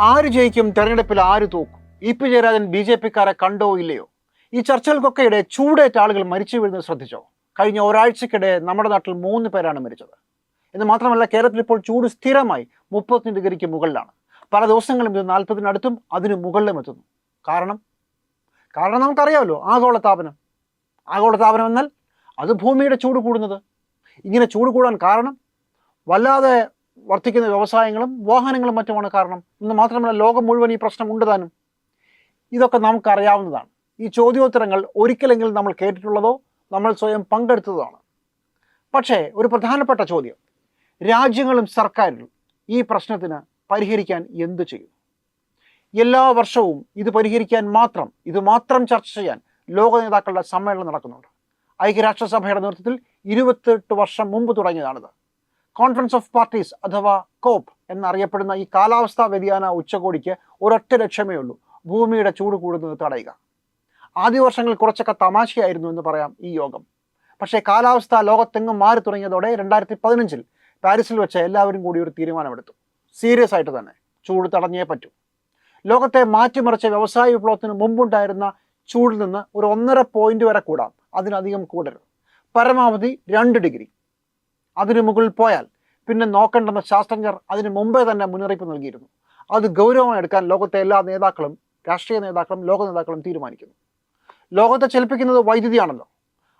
ആര് ജയിക്കും? തെരഞ്ഞെടുപ്പിൽ ആര് തോക്കും? E P Jayarajan B J പിക്കാരെ കണ്ടോ ഇല്ലയോ? ഈ ചർച്ചകൾക്കൊക്കെ ഇടെ ചൂടേറ്റ ആളുകൾ മരിച്ചു വീഴുന്നത് ശ്രദ്ധിച്ചോ? കഴിഞ്ഞ ഒരാഴ്ചക്കിടെ നമ്മുടെ നാട്ടിൽ മൂന്ന് പേരാണ് മരിച്ചത്. എന്ന് മാത്രമല്ല കേരളത്തിൽ ഇപ്പോൾ ചൂട് സ്ഥിരമായി മുപ്പത്തി ഡിഗ്രിക്ക് മുകളിലാണ്. പല ദിവസങ്ങളും ഇത് നാൽപ്പതിനടുത്തും അതിന് മുകളിലും എത്തുന്നു. കാരണം? കാരണം നമുക്കറിയാമല്ലോ ആഗോളതാപനം. ആഗോളതാപനം എന്നാൽ അത് ഭൂമിയുടെ ചൂട് കൂടുന്നത്. ഇങ്ങനെ ചൂട് കൂടാൻ കാരണം? വല്ലാതെ വർദ്ധിക്കുന്ന വ്യവസായങ്ങളും വാഹനങ്ങളും മറ്റുമാണ് കാരണം. എന്ന് മാത്രമല്ല ലോകം മുഴുവൻ ഈ പ്രശ്നം ഉണ്ട് താനും. ഇതൊക്കെ നമുക്കറിയാവുന്നതാണ്. ഈ ചോദ്യോത്തരങ്ങൾ ഒരിക്കലെങ്കിലും നമ്മൾ കേട്ടിട്ടുള്ളതോ നമ്മൾ സ്വയം പങ്കെടുത്തതാണ് പക്ഷേ ഒരു പ്രധാനപ്പെട്ട ചോദ്യം. രാജ്യങ്ങളും സർക്കാരുകളും ഈ പ്രശ്നത്തിന് പരിഹരിക്കാൻ എന്തു ചെയ്യും? എല്ലാ വർഷവും ഇത് പരിഹരിക്കാൻ മാത്രം ഇത് മാത്രം ചർച്ച ചെയ്യാൻ ലോക നേതാക്കളുടെ സമ്മേളനം നടക്കുന്നുണ്ട്. ഐക്യരാഷ്ട്രസഭയുടെ നേതൃത്വത്തിൽ ഇരുപത്തെട്ട് വർഷം മുമ്പ് തുടങ്ങിയതാണിത്. കോൺഫറൻസ് ഓഫ് പാർട്ടീസ് അഥവാ കോപ്പ് എന്നറിയപ്പെടുന്ന ഈ കാലാവസ്ഥാ വ്യതിയാന ഉച്ചകോടിക്ക് ഒരൊറ്റ ലക്ഷ്യമേ ഉള്ളൂ. ഭൂമിയുടെ ചൂട് കൂടുന്നത് തടയുക. ആദ്യ വർഷങ്ങളിൽ കുറച്ചൊക്കെ തമാശയായിരുന്നു എന്ന് പറയാം ഈ യോഗം. പക്ഷേ കാലാവസ്ഥ ലോകത്തെങ്ങും മാറി തുടങ്ങിയതോടെ രണ്ടായിരത്തി പതിനഞ്ചിൽ പാരീസിൽ വെച്ച് എല്ലാവരും കൂടി ഒരു തീരുമാനമെടുത്തു. സീരിയസ് ആയിട്ട് തന്നെ. ചൂട് തടഞ്ഞേ പറ്റൂ. ലോകത്തെ മാറ്റിമറിച്ച വ്യവസായ വിപ്ലവത്തിന് മുമ്പുണ്ടായിരുന്ന ചൂടിൽ നിന്ന് ഒരു ഒന്നര പോയിന്റ് വരെ കൂടാം. അതിനധികം കൂടരുത്. പരമാവധി രണ്ട് ഡിഗ്രി. അതിനു മുകളിൽ പോയാൽ പിന്നെ നോക്കേണ്ടെന്ന ശാസ്ത്രജ്ഞർ അതിനു മുമ്പേ തന്നെ മുന്നറിയിപ്പ് നൽകിയിരുന്നു. അത് ഗൗരവമായി എടുക്കാൻ ലോകത്തെ എല്ലാ നേതാക്കളും രാഷ്ട്രീയ നേതാക്കളും ലോക നേതാക്കളും തീരുമാനിക്കുന്നു. ലോകത്തെ ചലിപ്പിക്കുന്നത് വൈദ്യുതിയാണല്ലോ.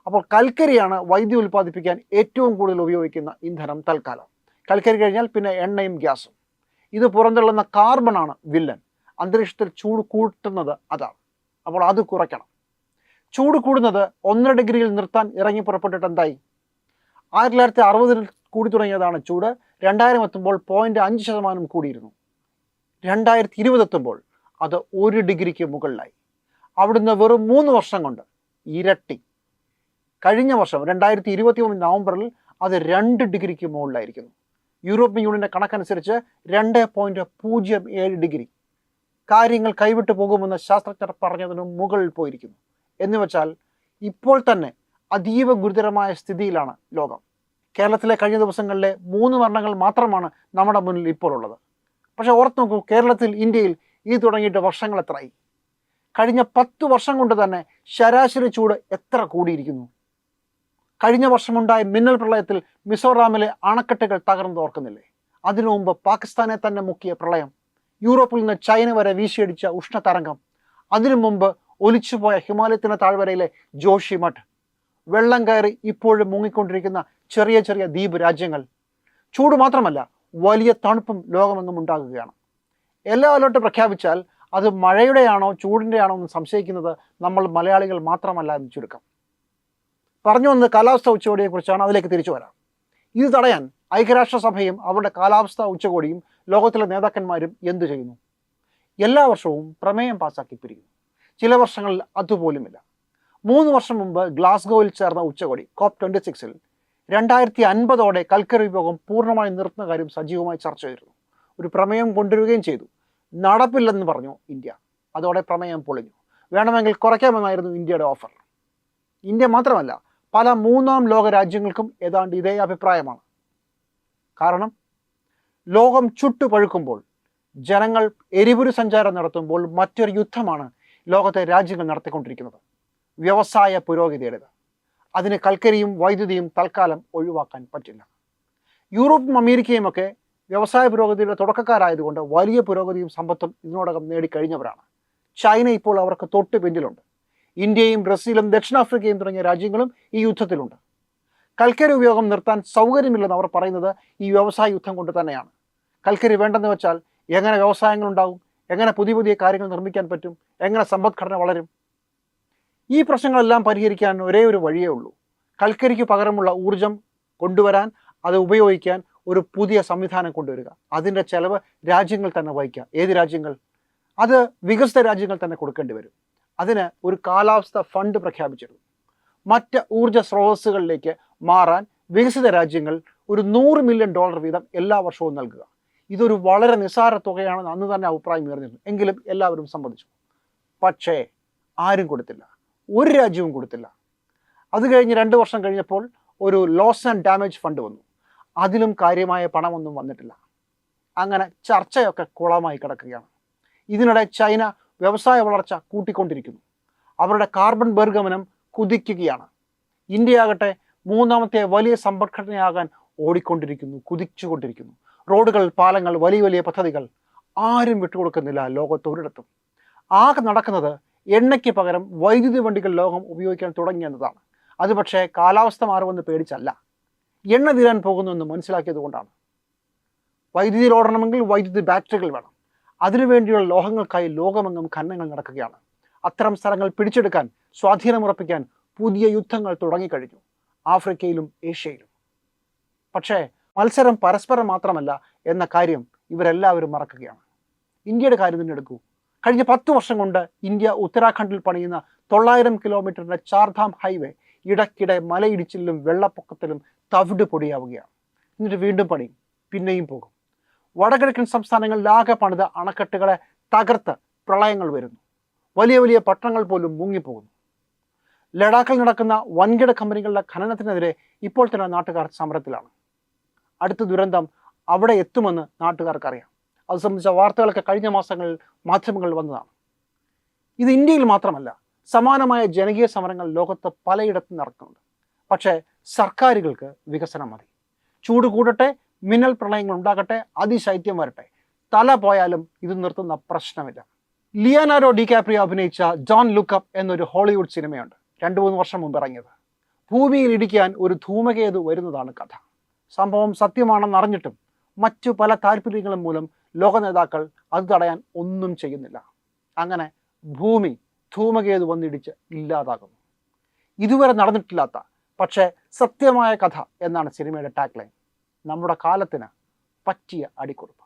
അപ്പോൾ കൽക്കരിയാണ് വൈദ്യുതി ഉൽപ്പാദിപ്പിക്കാൻ ഏറ്റവും കൂടുതൽ ഉപയോഗിക്കുന്ന ഇന്ധനം തൽക്കാലം. കൽക്കരി കഴിഞ്ഞാൽ പിന്നെ എണ്ണയും ഗ്യാസും. ഇത് പുറന്തള്ളുന്ന കാർബണാണ് വില്ലൻ. അന്തരീക്ഷത്തിൽ ചൂട് കൂട്ടുന്നത് അതാണ്. അപ്പോൾ അത് കുറയ്ക്കണം. ചൂട് കൂടുന്നത് ഒന്നര ഡിഗ്രിയിൽ നിർത്താൻ ഇറങ്ങി പുറപ്പെട്ടിട്ട് എന്തായി? ആയിരത്തി തൊള്ളായിരത്തി അറുപതിൽ കൂടി തുടങ്ങിയതാണ് ചൂട്. രണ്ടായിരം എത്തുമ്പോൾ പോയിന്റ് അഞ്ച് ശതമാനം കൂടിയിരുന്നു. രണ്ടായിരത്തി ഇരുപത് എത്തുമ്പോൾ അത് ഒരു ഡിഗ്രിക്ക് മുകളിലായി. അവിടുന്ന് വെറും മൂന്ന് വർഷം കൊണ്ട് ഇരട്ടി. കഴിഞ്ഞ വർഷം രണ്ടായിരത്തി ഇരുപത്തി മൂന്ന് നവംബറിൽ അത് രണ്ട് ഡിഗ്രിക്ക് മുകളിലായിരിക്കുന്നു. യൂറോപ്യൻ യൂണിയന്റെ കണക്കനുസരിച്ച് രണ്ട് പോയിന്റ് പൂജ്യം ഏഴ് ഡിഗ്രി. കാര്യങ്ങൾ കൈവിട്ടു പോകുമെന്ന് ശാസ്ത്രജ്ഞർ പറഞ്ഞതിനും മുകളിൽ പോയിരിക്കുന്നു. എന്നുവെച്ചാൽ ഇപ്പോൾ തന്നെ അതീവ ഗുരുതരമായ സ്ഥിതിയിലാണ് ലോകം. കേരളത്തിലെ കഴിഞ്ഞ ദിവസങ്ങളിലെ മൂന്ന് മരണങ്ങൾ മാത്രമാണ് നമ്മുടെ മുന്നിൽ ഇപ്പോൾ ഉള്ളത് പക്ഷെ ഓർത്ത് നോക്കൂ കേരളത്തിൽ ഇന്ത്യയിൽ ഇത് തുടങ്ങിയിട്ട് വർഷങ്ങൾ എത്രയായി? കഴിഞ്ഞ പത്ത് വർഷം കൊണ്ട് തന്നെ ശരാശരി ചൂട് എത്ര കൂടിയിരിക്കുന്നു? കഴിഞ്ഞ വർഷമുണ്ടായ മിന്നൽ പ്രളയത്തിൽ മിസോറാമിലെ അണക്കെട്ടുകൾ തകർന്നു ഓർക്കുന്നില്ലേ? അതിനു മുമ്പ് പാകിസ്ഥാനെ തന്നെ മുക്കിയ പ്രളയം യൂറോപ്പിൽ നിന്ന് ചൈന വരെ വീശിയടിച്ച ഉഷ്ണതരംഗം അതിനു മുമ്പ് ഒലിച്ചുപോയ ഹിമാലയത്തിന് താഴ്വരയിലെ ജോഷിമഠ് വെള്ളം കയറി ഇപ്പോഴും മുങ്ങിക്കൊണ്ടിരിക്കുന്ന ചെറിയ ചെറിയ ദ്വീപ് രാജ്യങ്ങൾ. ചൂട് മാത്രമല്ല വലിയ തണുപ്പും ലോകമെങ്ങും ഉണ്ടാകുകയാണ്. എല്ലാ അലോട്ട് പ്രഖ്യാപിച്ചാൽ അത് മഴയുടെയാണോ ചൂടിന്റെയാണോ എന്ന് സംശയിക്കുന്നത് നമ്മൾ മലയാളികൾ മാത്രമല്ല എന്ന് ചുരുക്കം. പറഞ്ഞു വന്ന് കാലാവസ്ഥ ഉച്ചകോടിയെക്കുറിച്ചാണ് അതിലേക്ക് തിരിച്ചു വരാം. ഇത് തടയാൻ ഐക്യരാഷ്ട്രസഭയും അവരുടെ കാലാവസ്ഥ ഉച്ചകോടിയും ലോകത്തിലെ നേതാക്കന്മാരും എന്തു ചെയ്യുന്നു? എല്ലാ വർഷവും പ്രമേയം പാസാക്കി പിരിക്കുന്നു ചില വർഷങ്ങളിൽ അതുപോലുമില്ല. മൂന്ന് വർഷം മുമ്പ് ഗ്ലാസ്ഗോയിൽ ചേർന്ന ഉച്ചകോടി കോപ്പ് ട്വന്റി സിക്സിൽ രണ്ടായിരത്തി അൻപതോടെ കൽക്കരി ഉപയോഗം പൂർണമായി നിർത്തുന്ന കാര്യം സജീവമായി ചർച്ച ചെയ്തിരുന്നു. ഒരു പ്രമേയം കൊണ്ടുവരികയും ചെയ്തു. നടപ്പില്ലെന്ന് പറഞ്ഞു ഇന്ത്യ. അതോടെ പ്രമേയം പൊളിഞ്ഞു. വേണമെങ്കിൽ കുറയ്ക്കാമെന്നായിരുന്നു ഇന്ത്യയുടെ ഓഫർ. ഇന്ത്യ മാത്രമല്ല പല മൂന്നാം ലോക രാജ്യങ്ങൾക്കും ഏതാണ്ട് ഇതേ അഭിപ്രായമാണ്. കാരണം ലോകം ചുട്ടുപഴുക്കുമ്പോൾ ജനങ്ങൾ എരിപുരു സഞ്ചാരം നടത്തുമ്പോൾ മറ്റൊരു യുദ്ധമാണ് ലോകത്തെ രാജ്യങ്ങൾ നടത്തിക്കൊണ്ടിരിക്കുന്നത്. വ്യവസായ പുരോഗതിയുടേത് അതിന് കൽക്കരിയും വൈദ്യുതിയും തൽക്കാലം ഒഴിവാക്കാൻ പറ്റില്ല. യൂറോപ്പും അമേരിക്കയും ഒക്കെ വ്യവസായ പുരോഗതിയുടെ തുടക്കക്കാരായതുകൊണ്ട് വലിയ പുരോഗതിയും സമ്പത്തും ഇതിനോടകം നേടിക്കഴിഞ്ഞവരാണ്. ചൈന ഇപ്പോൾ അവർക്ക് തൊട്ട് പിന്നിലുണ്ട്. ഇന്ത്യയും ബ്രസീലും ദക്ഷിണാഫ്രിക്കയും തുടങ്ങിയ രാജ്യങ്ങളും ഈ യുദ്ധത്തിലുണ്ട്. കൽക്കരി ഉപയോഗം നിർത്താൻ സൗകര്യമില്ലെന്ന് അവർ പറയുന്നത് ഈ വ്യവസായ യുദ്ധം കൊണ്ട് തന്നെയാണ്. കൽക്കരി വേണ്ടെന്ന് വെച്ചാൽ എങ്ങനെ വ്യവസായങ്ങൾ ഉണ്ടാവും എങ്ങനെ പുതിയ പുതിയ കാര്യങ്ങൾ നിർമ്മിക്കാൻ പറ്റും എങ്ങനെ സമ്പദ്ഘടന വളരും ഈ പ്രശ്നങ്ങളെല്ലാം പരിഹരിക്കാൻ ഒരേ ഒരു വഴിയേ ഉള്ളൂ. കൽക്കരിക്ക് പകരമുള്ള ഊർജം കൊണ്ടുവരാൻ അത് ഉപയോഗിക്കാൻ ഒരു പുതിയ സംവിധാനം കൊണ്ടുവരിക. അതിന്റെ ചെലവ് രാജ്യങ്ങൾ തന്നെ വഹിക്കുക. ഏത് രാജ്യങ്ങൾ? അത് വികസിത രാജ്യങ്ങൾ തന്നെ കൊടുക്കേണ്ടി വരും. അതിന് ഒരു കാലാവസ്ഥ ഫണ്ട് പ്രഖ്യാപിച്ചിരുന്നു. മറ്റ് ഊർജ സ്രോതസ്സുകളിലേക്ക് മാറാൻ വികസിത രാജ്യങ്ങൾ ഒരു നൂറ് മില്യൺ ഡോളർ വീതം എല്ലാ വർഷവും നൽകുക. ഇതൊരു വളരെ നിസ്സാര തുകയാണെന്ന് അന്ന് തന്നെ അഭിപ്രായം ഉയർന്നിരുന്നു. എങ്കിലും എല്ലാവരും സമ്മതിച്ചു. പക്ഷേ ആരും കൊടുത്തില്ല. ഒരു രാജ്യവും കൊടുത്തില്ല. അത് കഴിഞ്ഞ് രണ്ട് വർഷം കഴിഞ്ഞപ്പോൾ ഒരു ലോസ് ആൻഡ് ഡാമേജ് ഫണ്ട് വന്നു. അതിലും കാര്യമായ പണമൊന്നും വന്നിട്ടില്ല. അങ്ങനെ ചർച്ചയൊക്കെ കുളമായി കിടക്കുകയാണ്. ഇതിനിടെ ചൈന വ്യവസായ വളർച്ച കൂട്ടിക്കൊണ്ടിരിക്കുന്നു. അവരുടെ കാർബൺ ബഹിർഗമനം കുതിക്കുകയാണ്. ഇന്ത്യയാകട്ടെ മൂന്നാമത്തെ വലിയ സമ്പദ്ഘടനയാകാൻ ഓടിക്കൊണ്ടിരിക്കുന്നു കുതിച്ചുകൊണ്ടിരിക്കുന്നു. റോഡുകൾ പാലങ്ങൾ വലിയ വലിയ പദ്ധതികൾ ആരും വിട്ടുകൊടുക്കുന്നില്ല ലോകത്ത് ഒരിടത്തും. ആകെ നടക്കുന്നത് എണ്ണയ്ക്ക് പകരം വൈദ്യുതി വണ്ടികൾ ലോകം ഉപയോഗിക്കാൻ തുടങ്ങിയെന്നതാണ്. അത് പക്ഷേ കാലാവസ്ഥ മാറുമെന്ന് പേടിച്ചല്ല. എണ്ണ തീരാൻ പോകുന്നുവെന്ന് മനസ്സിലാക്കിയത് കൊണ്ടാണ്. വൈദ്യുതിയിൽ ഓടണമെങ്കിൽ വൈദ്യുതി ബാറ്ററികൾ വേണം. അതിനുവേണ്ടിയുള്ള ലോഹങ്ങൾക്കായി ലോകമെങ്ങും ഖനനങ്ങൾ നടക്കുകയാണ്. അത്തരം സ്ഥലങ്ങൾ പിടിച്ചെടുക്കാൻ സ്വാധീനമുറപ്പിക്കാൻ പുതിയ യുദ്ധങ്ങൾ തുടങ്ങിക്കഴിഞ്ഞു. ആഫ്രിക്കയിലും ഏഷ്യയിലും. പക്ഷേ മത്സരം പരസ്പരം മാത്രമല്ല എന്ന കാര്യം ഇവരെല്ലാവരും മറക്കുകയാണ്. ഇന്ത്യയുടെ കാര്യം തന്നെ എടുക്കൂ. കഴിഞ്ഞ പത്ത് വർഷം കൊണ്ട് ഇന്ത്യ ഉത്തരാഖണ്ഡിൽ പണിയുന്ന തൊള്ളായിരം കിലോമീറ്ററിന്റെ ചാർധാം ഹൈവേ ഇടയ്ക്കിടെ മലയിടിച്ചിലും വെള്ളപ്പൊക്കത്തിലും തവിട് പൊടിയാവുകയാണ്. എന്നിട്ട് വീണ്ടും പണിയും പിന്നെയും പോകും. വടകിഴക്കൻ സംസ്ഥാനങ്ങളിലാകെ പണിത അണക്കെട്ടുകളെ തകർത്ത് പ്രളയങ്ങൾ വരുന്നു. വലിയ വലിയ പട്ടണങ്ങൾ പോലും മുങ്ങിപ്പോകുന്നു. ലഡാക്കിൽ നടക്കുന്ന വൻകിട കമ്പനികളുടെ ഖനനത്തിനെതിരെ ഇപ്പോൾ തന്നെ നാട്ടുകാർ സമരത്തിലാണ്. അടുത്ത ദുരന്തം അവിടെ എത്തുമെന്ന് നാട്ടുകാർക്കറിയാം. അത് സംബന്ധിച്ച വാർത്തകളൊക്കെ കഴിഞ്ഞ മാസങ്ങളിൽ മാധ്യമങ്ങളിൽ വന്നതാണ്. ഇത് ഇന്ത്യയിൽ മാത്രമല്ല സമാനമായ ജനകീയ സമരങ്ങൾ ലോകത്ത് പലയിടത്തും നടക്കുന്നുണ്ട്. പക്ഷേ സർക്കാരുകൾക്ക് വികസനം മതി. ചൂട് കൂടട്ടെ മിന്നൽ പ്രളയങ്ങൾ ഉണ്ടാകട്ടെ അതിശൈത്യം വരട്ടെ. തല പോയാലും ഇത് നിർത്തുന്ന പ്രശ്നമില്ല. ലിയാനാരോ ഡികാപ്രിയോ അഭിനയിച്ച ജോൺ ലുക്കപ്പ് എന്നൊരു ഹോളിവുഡ് സിനിമയുണ്ട്. രണ്ടു മൂന്ന് വർഷം മുമ്പ് ഇറങ്ങിയത്. ഭൂമിയിൽ ഇടിക്കാൻ ഒരു ധൂമകേതു വരുന്നതാണ് കഥ. സംഭവം സത്യമാണെന്ന് അറിഞ്ഞിട്ടും മറ്റു പല താല്പര്യങ്ങളും മൂലം ലോക നേതാക്കൾ അത് തടയാൻ ഒന്നും ചെയ്യുന്നില്ല. അങ്ങനെ ഭൂമി ധൂമകേതു വന്നിടിച്ച് ഇല്ലാതാകുന്നു. ഇതുവരെ നടന്നിട്ടില്ലാത്ത പക്ഷേ സത്യമായ കഥ എന്നാണ് സിനിമയുടെ ടാഗ്ലൈൻ നമ്മുടെ കാലത്തിന് പറ്റിയ അടിക്കുറിപ്പ്.